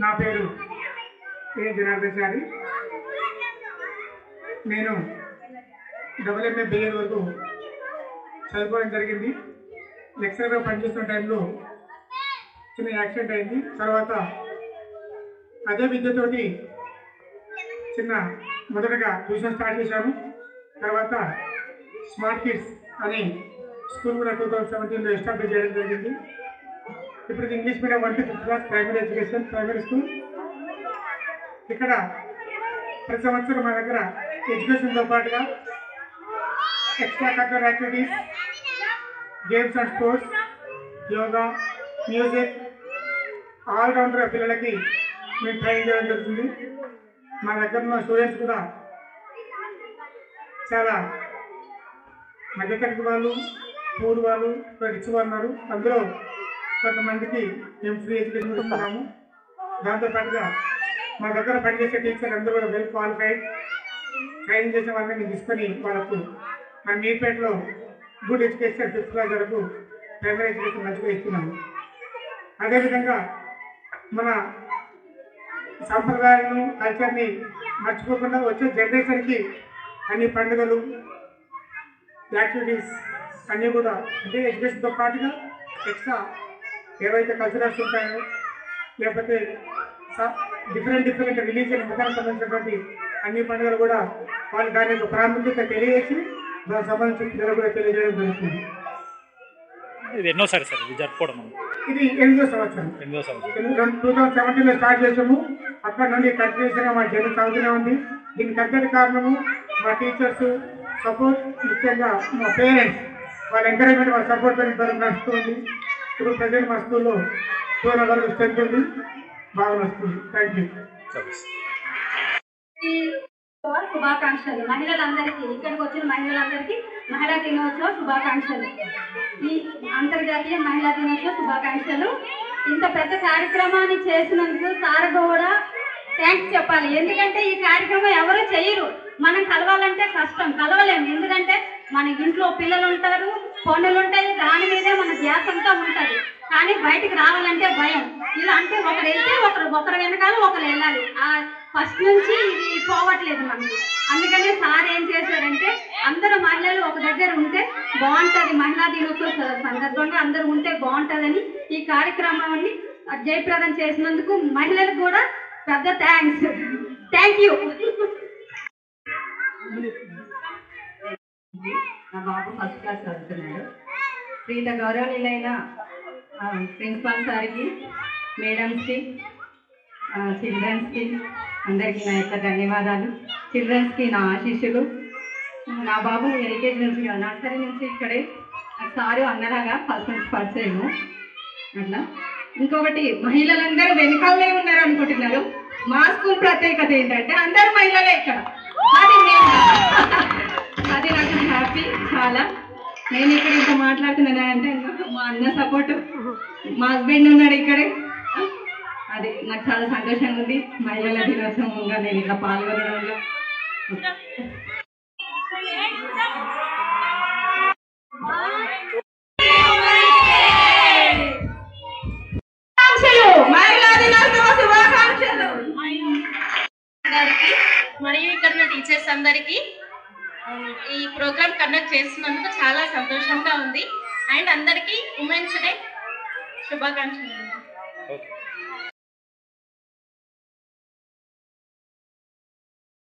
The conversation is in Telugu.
నా పేరు ఏ జనార్దచారి నేను డబుల్ ఎంఏ వరకు చదువుకోవడం జరిగింది. లెక్చరర్గా పనిచేస్తున్న టైంలో చిన్న యాక్సిడెంట్ అయింది. తర్వాత అదే విద్యతోటి చిన్న మొదటగా ట్యూషన్ స్టార్ట్ చేశాను తర్వాత స్మార్ట్ కిడ్స్ అనే స్కూల్ కూడా టూ థౌజండ్ సెవెంటీన్లో ఎస్టాబ్లిష్ చేయడం జరిగింది. ఇప్పుడు English medium one to fifth class primary education primary school. ఇక్కడ ప్రతి సంవత్సరం మా దగ్గర ఎడ్యుకేషన్తో పాటుగా extra curricular activities games and sports yoga music all rounder పిల్లలకి మేము ట్రైన్ చేయడం జరుగుతుంది. మా దగ్గర ఉన్న స్టూడెంట్స్ కూడా చాలా మధ్యతరగతి వాళ్ళు పూర్ వాళ్ళు రిచ్ వాళ్ళు ఉన్నారు. అందులో కొంతమందికి మేము ఫ్రీ ఎడ్యుకేషన్ ఇస్తున్నాము దాంతో పాటుగా మా దగ్గర పనిచేసే టీచర్ అందరూ కూడా వెల్ క్వాలిఫైడ్ ట్రైనింగ్ చేసే వాళ్ళని మేము తీసుకొని వాళ్ళకు మన మీపేటలో గుడ్ ఎడ్యుకేషన్ ఫిఫ్త్ క్లాస్ వరకు ప్రైమరీ ఎడ్యుకేషన్ మంచిగా ఇస్తున్నాము. అదేవిధంగా మన సాంప్రదాయాలను కల్చర్ని మర్చిపోకుండా వచ్చే జనరేషన్కి అన్ని పండుగలు యాక్టివిటీస్ అన్నీ కూడా అంటే ఎడ్యుకేషన్తో పాటుగా ఎక్స్ట్రా ఏవైతే కల్చరల్స్ ఉంటాయో లేకపోతే డిఫరెంట్ డిఫరెంట్ రిలీజియన్ మతానికి సంబంధించినటువంటి అన్ని పండుగలు కూడా వాళ్ళు దాని యొక్క ప్రాముఖ్యత తెలియజేసి దానికి సంబంధించిన పిల్లలు కూడా తెలియజేయడం జరుగుతుంది. ఇది ఎన్నోసారి సార్ ఇది జరుపుకోవడం ఇది ఎనిమిదో సంవత్సరం. ఎనిమిదో సంవత్సరం. టూ థౌసండ్ సెవెంటీన్లో స్టార్ట్ చేసాము. అక్కడ నుండి కంటిన్యూస్గా మా జర్నీ సాగుతూనే ఉంది. దీనికి అంతటి కారణము మా టీచర్స్ సపోర్ట్ ముఖ్యంగా మా పేరెంట్స్ వాళ్ళ ఎంకరేజ్మెంట్ వాళ్ళ సపోర్ట్ నడుస్తుంది ఇప్పుడు ప్రజెంట్ మా స్కూల్లో టూ హండ్రెడ్ స్ట్రెంత్ ఉంది. బాగా నడుస్తుంది. థ్యాంక్ యూ శుభాకాంక్షలు. మహిళలందరికీ ఇక్కడికి వచ్చిన మహిళలందరికీ మహిళా దినోత్సవ శుభాకాంక్షలు. ఈ అంతర్జాతీయ మహిళా దినోత్సవ శుభాకాంక్షలు. ఇంత పెద్ద కార్యక్రమాన్ని చేసినందుకు సార్ కూడా థ్యాంక్స్ చెప్పాలి. ఎందుకంటే ఈ కార్యక్రమం ఎవరు చేయరు. మనం కలవాలంటే కష్టం. కలవలేము. ఎందుకంటే మన ఇంట్లో పిల్లలు ఉంటారు పనులు ఉంటాయి దాని మీదే మన ధ్యాస అంతా ఉంటుంది. కానీ బయటికి రావాలంటే భయం. ఇలా అంటే ఒకరు వెళ్తే ఒకరు ఒకరు వెనకాల ఒకరు వెళ్ళాలి. ఆ ఫస్ట్ నుంచి ఇది పోవట్లేదు మనకి. అందుకనే సార్ ఏం చేశారంటే అందరూ మహిళలు ఒక దగ్గర ఉంటే బాగుంటుంది. మహిళా దినోత్సవ సందర్భంగా అందరూ ఉంటే బాగుంటుందని ఈ కార్యక్రమాన్ని జయప్రదం చేసినందుకు మహిళలకు కూడా పెద్ద థ్యాంక్స్ థ్యాంక్ యూ నా బాబు ఫస్ట్ క్లాస్ చదువుతున్నాడు. ప్రీత గౌరవనీయులైన ప్రిన్సిపాల్ సార్కి మేడమ్స్కి చిల్డ్రన్స్కి అందరికీ నా యొక్క ధన్యవాదాలు. చిల్డ్రన్స్కి నా ఆశీస్సులు. నా బాబు ఎల్కేజీ నుంచి కాదు, నర్సరీ నుంచి ఇక్కడే సారు అన్నలాగా ఫస్ట్ నుంచి పరిచయము అట్లా. ఇంకొకటి మహిళలందరూ వెనకాలనే ఉన్నారు అనుకుంటున్నారు. మా స్కూల్ ప్రత్యేకత ఏంటంటే అందరు మహిళలే ఇక్కడ. అది అది నాకు హ్యాపీ చాలా. నేను ఇక్కడ ఇంత మాట్లాడుతున్నాను అంటే మా అన్న సపోర్ట్ మా హస్బెండ్ ఉన్నాడు ఇక్కడే. అది నాకు చాలా సంతోషంగా ఉంది. మహిళల దినోత్సవంగా నేను ఇలా పాల్గొనడంలో. మరియు ఇక్కడ ఉన్న టీచర్స్ అందరికీ ఈ ప్రోగ్రామ్ కండక్ట్ చేస్తున్నందుకు చాలా సంతోషంగా ఉంది. అండ్ అందరికీ ఉమెన్స్ డే శుభాకాంక్షలు. ఓకే.